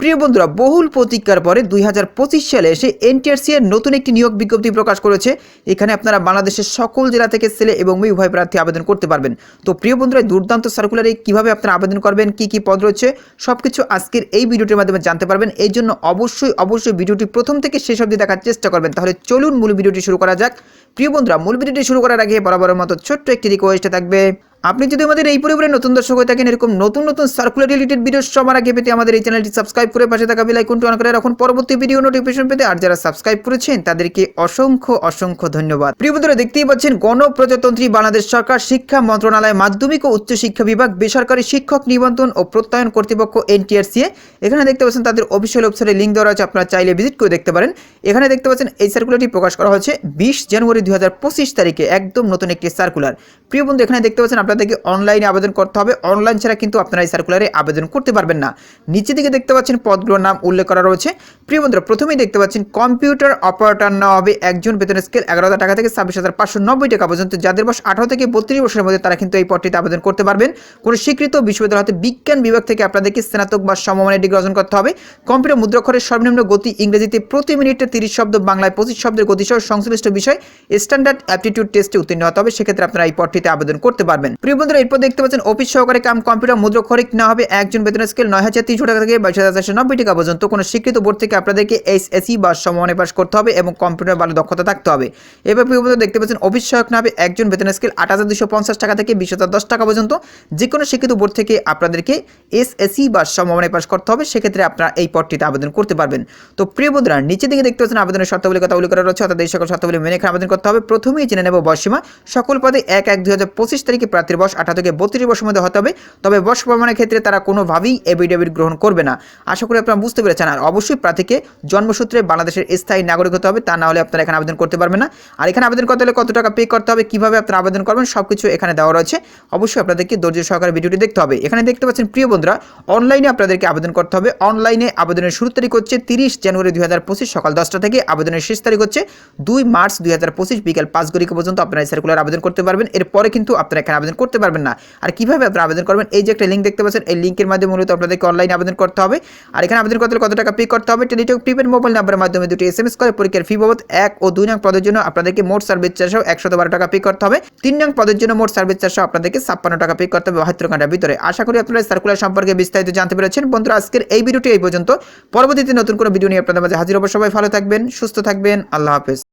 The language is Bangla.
প্রিয় বন্ধুরা, বহুল প্রতীক্ষার পরে দুই হাজার পঁচিশ সালে এসে এনটিআরসি এর নতুন একটি নিয়োগ বিজ্ঞপ্তি প্রকাশ করেছে। এখানে আপনারা বাংলাদেশের সকল জেলা থেকে ছেলে এবং মেয়ে উভয় প্রার্থী আবেদন করতে পারবেন। তো প্রিয় বন্ধুরা দুর্দান্ত সার্কুলারে কীভাবে আপনারা আবেদন করবেন, কি কি পদ রয়েছে, সবকিছু আজকের এই ভিডিওটির মাধ্যমে জানতে পারবেন। এই জন্য অবশ্যই অবশ্যই ভিডিওটি প্রথম থেকে শেষ অবধি দেখার চেষ্টা করবেন। তাহলে চলুন মূল ভিডিওটি শুরু করা যাক। প্রিয় বন্ধুরা, মূল ভিডিওটি শুরু করার আগে বরাবরের মতো ছোট্ট একটি রিকোয়েস্ট থাকবে। আপনি যদি আমাদের এই পরিবারে নতুন দর্শক হয়ে থাকেন, এরকম নতুন নতুন সার্কুলার রিলেটেড ভিডিও সবার আগে পেতে আমাদের এই চ্যানেলটি সাবস্ক্রাইব করে পাশে থাকা বেল আইকনটি অন করে রাখুন। পরবর্তী ভিডিও নোটিফিকেশন পেতে আর যারা সাবস্ক্রাইব করেছেন, তাদেরকে অসংখ্য অসংখ্য ধন্যবাদ। প্রিয় বন্ধুরা, দেখতেই পাচ্ছেন গণপ্রজাতন্ত্রী বাংলাদেশ সরকার, শিক্ষা মন্ত্রণালয়, মাধ্যমিক ও উচ্চ শিক্ষা বিভাগ, বেসরকারি শিক্ষক নিবন্ধন ও প্রত্যয়ন কর্তৃপক্ষ এনটিআরসিএ এখানে দেখতে পাচ্ছেন তাদের অফিসিয়াল ওয়েবসাইটে লিঙ্ক দেওয়া আছে আপনারা চাইলে ভিজিট করে দেখতে পারেন। এখানে দেখতে পাচ্ছেন এই সার্কুলারটি প্রকাশ করা হয়েছে বিশ জানুয়ারি দুই হাজার পঁচিশ তারিখে, একদম নতুন একটি সার্কুলার প্রিয় বন্ধু, এখানে দেখতে পাচ্ছেন আপনাদেরকে অনলাইনে আবেদন করতে হবে। অনলাইন ছাড়া কিন্তু আপনারা এই সার্কুলারে আবেদন করতে পারবেন না। নিচে দিকে দেখতে পাচ্ছেন পদগুলোর নাম উল্লেখ করা রয়েছে। প্রিয় বন্ধুরা, প্রথমেই দেখতে পাচ্ছেন কম্পিউটার অপারেটর নেওয়া হবে একজন। বেতন স্কেল এগারো হাজার টাকা থেকে ছাব্বিশ হাজার পাঁচশো নব্বই টাকা পর্যন্ত। যাদের বয়স আঠারো থেকে বত্রিশ বছরের মধ্যে, তারা কিন্তু এই পদটিতে আবেদন করতে পারবেন। কোনো স্বীকৃত বিশ্ববিদ্যালয় হতে বিজ্ঞান বিভাগ থেকে আপনাদেরকে স্নাতক বা সমমানের ডিগ্রি অর্জন করতে হবে। কম্পিউটার মুদ্রাক্ষরের সর্বনিম্ন গতি ইংরেজিতে প্রতি মিনিটে তিরিশ শব্দ, বাংলায় পঁচিশ শব্দের গতিসহ সংশ্লিষ্ট বিষয় স্ট্যান্ডার্ড অ্যাপটিটিউড টেস্টে উত্তীর্ণ হতে হবে। সেক্ষেত্রে আপনারা এই পদটিতে আবেদন করতে পারবেন। প্রিয় বন্ধুরা, এরপর দেখতে পাচ্ছেন, অফিস সহকারী কাম কম্পিউটার মুদ্রাক্ষরিক না হবে। একজন বেতন স্কেল নয় হাজার তিনশো টাকা থেকে বাইশ হাজার চারশো নব্বই টাকা পর্যন্ত। কোনো স্বীকৃত বোর্ড থেকে আপনাদেরকে এইচ এসি বা সমমানে পাস করতে হবে এবং কম্পিউটার ভালো দক্ষতা থাকতে হবে। এবার প্রিয় বন্ধুরা, দেখতে পাচ্ছেন, অফিস সহায়ক না হবে একজন বেতন স্কেল আট হাজার দুশো পঞ্চাশ টাকা থেকে বিশ হাজার দশ টাকা পর্যন্ত। যে কোনো শিক্ষিত বোর্ড থেকে আপনাদেরকে এস এসি বা সমমানে পাস করতে হবে। সেক্ষেত্রে আপনারা এই পদটিতে আবেদন করতে পারবেন। তো প্রিয় বন্ধুরা নিচে দিকে দেখতে পাচ্ছেন, আবেদনের শর্তাবলী কথা উল্লেখ করা রয়েছে। অর্থাৎ এই সকল শর্তাবলী মেনে আবেদন করতে হবে। প্রথমেই জেনে নেব বয়সীমা সকল পদে এক এক দুই হাজার পঁচিশ তারিখে প্রার্থীর বয়স আঠারো থেকে বত্রিশ বছরের মধ্যে হতে হবে। তবে বয়স প্রমাণের ক্ষেত্রে তারা কোনোভাবেই এফিডেভিট গ্রহণ করবে না। আশা করি আপনারা বুঝতে পেরেছেন। আর অবশ্যই প্রার্থীকে জন্মসূত্রে বাংলাদেশের স্থায়ী নাগরিক হতে হবে। তা না হলে আপনারা এখানে আবেদন করতে পারবেন না। আর এখানে আবেদন করতে হলে কত টাকা পে করতে হবে, কীভাবে আপনারা আবেদন করবেন সব কিছু এখানে দেওয়া রয়েছে। অবশ্যই আপনাদেরকে ধৈর্য সহকারে ভিডিওটি দেখতে হবে। এখানে দেখতে পাচ্ছেন, প্রিয় বন্ধুরা অনলাইনে আপনাদেরকে আবেদন করতে হবে। অনলাইনে আবেদনের শুরু তারিখ হচ্ছে তিরিশ জানুয়ারি দুই হাজার পঁচিশ সকাল দশটা থেকে। আবেদনের শেষ তারিখ হচ্ছে দুই মার্চ দুই বিকাল পাঁচ গরিকা পর্যন্ত আপনারা সার্কুলার আবেদন করতে পারবেন। এরপরে কিন্তু আপনারা এখানে আবেদন করতে পারবেন না। আর কীভাবে আপনারা আবেদন করবেন? এই যে একটা লিঙ্ক দেখতে পাচ্ছেন, এই লিঙ্কের মাধ্যমে মূলত আপনাদেরকে অনলাইনে আবেদন করতে হবে। আর এখানে আবেদন করতে হলে কত টাকা পে করতে হবে? টেলিটক প্রিপেড মোবাইল নাম্বারের মাধ্যমে দুটি এস এম এস করে, পরীক্ষার ফি বাবদ এক ও দুই নং পদের জন্য আপনাদেরকে মোট সার্ভিস চারশো একশো বারো টাকা পে করতে হবে। তিন নং পদের জন্য মোট সার্ভিস চারশো আপনাদেরকে ছাপ্পান্ন টাকা পে করতে হবে বাহাত্তর ঘণ্টার ভিতরে। আশা করি আপনারা সার্কুলার সম্পর্কে বিস্তারিত জানতে পেরেছেন। বন্ধুরা, আজকের এই ভিডিওটি এই পর্যন্ত। পরবর্তীতে নতুন কোনো ভিডিও নিয়ে আপনাদের মাঝে হাজির হব। সবাই ভালো থাকবেন, সুস্থ থাকবেন। আল্লাহ হাফেজ।